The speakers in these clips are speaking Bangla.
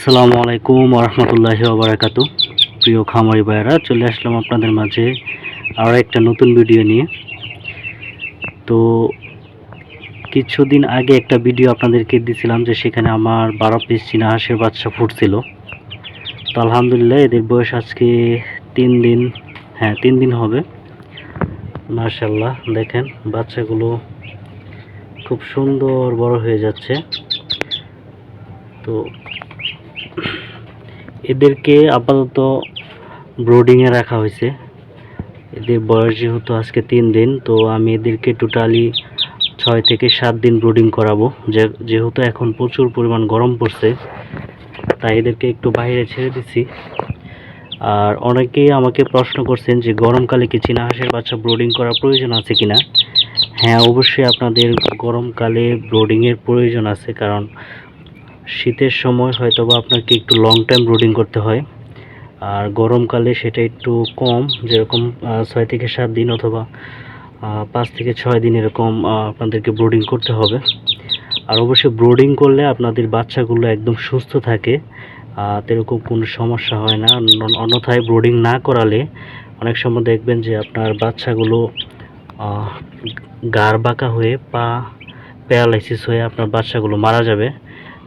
আসসালামু আলাইকুম রহমতুল্লাহি ওবরাকাত প্রিয় খামারি ভাইয়েরা, চলে আসলাম আপনাদের মাঝে আরও একটা নতুন ভিডিও নিয়ে। তো কিছুদিন আগে একটা ভিডিও আপনাদেরকে দিয়েছিলাম যে সেখানে আমার বারো পিস চীনা হাঁসের বাচ্চা ফুটছিল। তো আলহামদুলিল্লাহ এদের বয়স আজকে তিন দিন হ্যাঁ তিন দিন হবে। মার্শাল্লাহ দেখেন বাচ্চাগুলো খুব সুন্দর বড় হয়ে যাচ্ছে। তো এদেরকে আপাতত ব্রোডিংয়ে রাখা হয়েছে। এদের বয়স যেহেতু আজকে তিন দিন, তো আমি এদেরকে টোটালি ছয় থেকে সাত দিন ব্রোডিং করাবো। যেহেতু এখন প্রচুর পরিমাণ গরম পড়ছে, তাই এদেরকে একটু বাইরে ছেড়ে দিচ্ছি আর অনেকেই আমাকে প্রশ্ন করছেন যে, গরমকালে কি চীনা হাঁসের বাচ্চা ব্রোডিং করার প্রয়োজন আছে কিনা? হ্যাঁ অবশ্যই আপনাদের গরমকালে ব্রোডিংয়ের প্রয়োজন আছে, কারণ শীতের সময় হয়তো বা আপনাকে একটু লং টাইম ব্রোডিং করতে হয়। আর গরমকালে সেটা একটু কম, যেরকম ছয় থেকে সাত দিন অথবা পাঁচ থেকে ছয় দিন এরকম আপনাদেরকে ব্রোডিং করতে হবে। আর অবশ্যই ব্রোডিং করলে আপনাদের বাচ্চাগুলো একদম সুস্থ থাকে এরকম কোনো সমস্যা হয় না। অন্যথায় ব্রোডিং না করালে অনেক সময় দেখবেন যে আপনার বাচ্চাগুলো গার বাঁকা হয়ে পা প্যারালাইসিস হয়ে আপনার বাচ্চাগুলো মারা যাবে।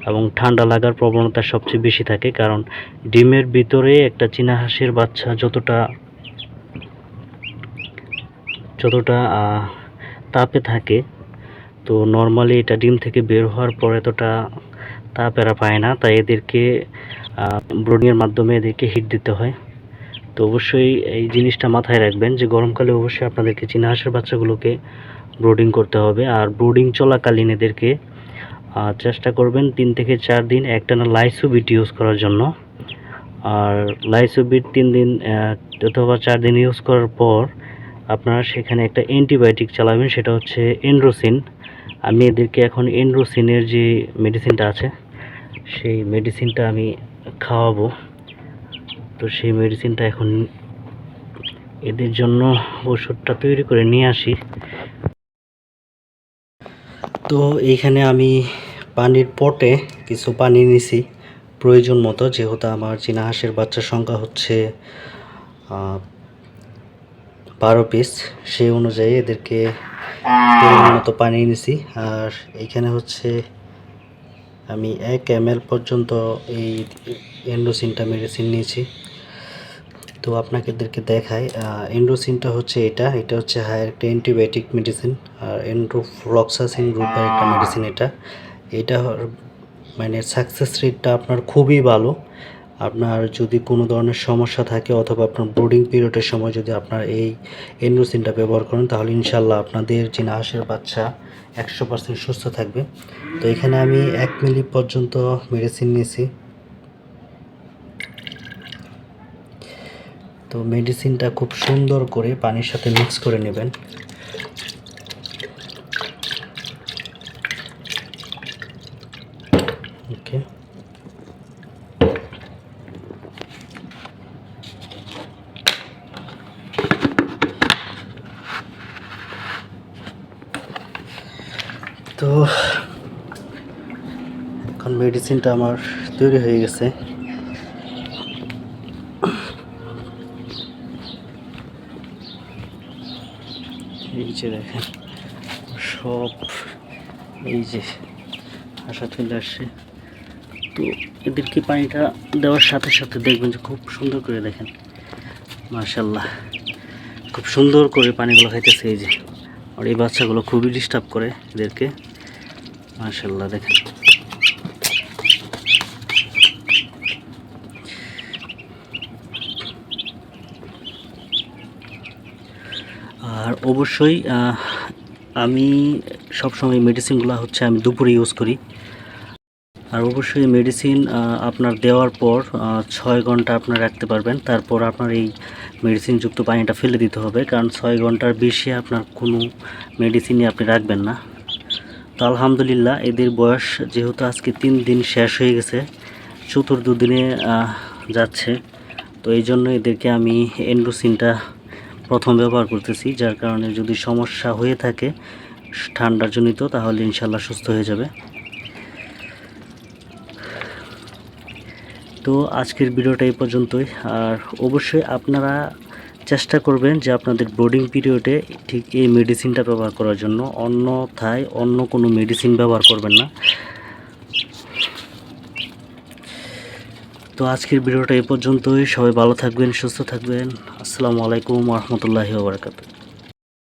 এবং ঠান্ডা লাগার প্রবণতা সবচেয়ে বেশি থাকে, কারণ ডিমের ভিতরে একটা চীনা হাঁসের বাচ্চা যতটা যতটা তাপে থাকে, তো নর্মালি এটা ডিম থেকে বের হওয়ার পর এতটা তাপ এরা পায় না, তাই এদেরকে ব্রোডিংয়ের মাধ্যমে এদেরকে হিট দিতে হয়। তো অবশ্যই এই জিনিসটা মাথায় রাখবেন যে গরমকালে অবশ্যই আপনাদেরকে চীনা হাঁসের বাচ্চাগুলোকে ব্রোডিং করতে হবে, আর ব্রোডিং চলাকালীন এদেরকে আহ, চেষ্টা করবেন তিন থেকে চার দিন একটানা লাইসোবিট ইউজ করার জন্য। আর লাইসোবিট তিন দিন অথবা চার দিন ইউজ করার পর আপনারা সেখানে একটা অ্যান্টিবায়োটিক চালাবেন সেটা হচ্ছে এন্ড্রোসিন। আমি এদেরকে এখন এন্ড্রোসিনের যে মেডিসিনটা আছে সেই মেডিসিনটা আমি খাওয়াবো। তো সেই মেডিসিনটা এখন এদের জন্য ওষুধটা তৈরি করে নিয়ে আসি। তো এইখানে আমি পানির পটে কিছু পানি নিছি। প্রয়োজন মতো, যেহেতু আমার চীনা হাঁসের বাচ্চার সংখ্যা হচ্ছে বারো পিস সেই অনুযায়ী এদেরকে মতো পানি নিছি। আর এইখানে হচ্ছে আমি এক এম পর্যন্ত এই এন্ডোসিনটা মেডিসিন নিয়েছি। তো আপনাকে এদেরকে দেখাই এন্ডোসিনটা হচ্ছে এটা এটা হচ্ছে হায়ার একটা অ্যান্টিবায়োটিক মেডিসিন আর এন্ড্রোফ্লক্সাসিন গ্রুপের একটা মেডিসিন এটা। এটা মানে সাকসেস রেটটা আপনার খুবই ভালো। আপনার যদি কোনো ধরনের সমস্যা থাকে অথবা আপনার ব্রোডিং পিরিয়ডের সময় যদি আপনার এই এন্ডোসিনটা ব্যবহার করেন, তাহলে ইনশাল্লাহ আপনাদের যে হাঁসের বাচ্চা একশো পার্সেন্ট সুস্থ থাকবে। তো এখানে আমি এক মিলি পর্যন্ত মেডিসিন নিয়েছি। তো মেডিসিনটা খুব সুন্দর করে পানির সাথে মিক্স করে নেবেন। ওকে তো এখন মেডিসিনটা আমার তৈরি হয়ে গেছে। এই যে দেখেন, সব এই যে আশা চলে আসছে। তো এদেরকে পানিটা দেওয়ার সাথে সাথে দেখবেন যে খুব সুন্দর করে দেখেন মার্শাল্লাহ খুব সুন্দর করে পানিগুলো খাইতেছে এই যে। আর এই বাচ্চাগুলো খুবই ডিস্টার্ব করে এদেরকে মার্শাল্লাহ দেখেন। আর অবশ্যই আমি সবসময় মেডিসিনগুলো হচ্ছে আমি দুপুরে ইউজ করি। আর অবশ্যই মেডিসিন আপনার দেওয়ার পর ছয় ঘণ্টা আপনার রাখতে পারবেন। তারপর আপনার এই মেডিসিনযুক্ত পানিটা ফেলে দিতে হবে, কারণ ছয় ঘণ্টার বেশি আপনার কোনো মেডিসিনই আপনি রাখবেন না। তো আলহামদুলিল্লাহ, এদের বয়স যেহেতু আজকে তিন দিন শেষ হয়ে গেছে, চতুর্থ দিনে যাচ্ছে। তো এই জন্য এদেরকে আমি এন্ডোসিনটা প্রথম ব্যবহার করতেছি, যার কারণে যদি সমস্যা হয়ে থাকে ঠান্ডার জনিত তাহলে ইনশাল্লাহ সুস্থ হয়ে যাবে। তো আজকের ভিডিওটা এই পর্যন্তই। আর অবশ্যই আপনারা চেষ্টা করবেন যে আপনাদের ব্রোডিং পিরিয়ডে ঠিক এই মেডিসিনটা ব্যবহার করার জন্য। অন্যথায় অন্য কোনো মেডিসিন ব্যবহার করবেন না। তো আজকের ভিডিওটা এ পর্যন্তই। সবাই ভালো থাকবেন সুস্থ থাকবেন। আসসালামু আলাইকুম রহমতুল্লাহি ওবরাকাতুহ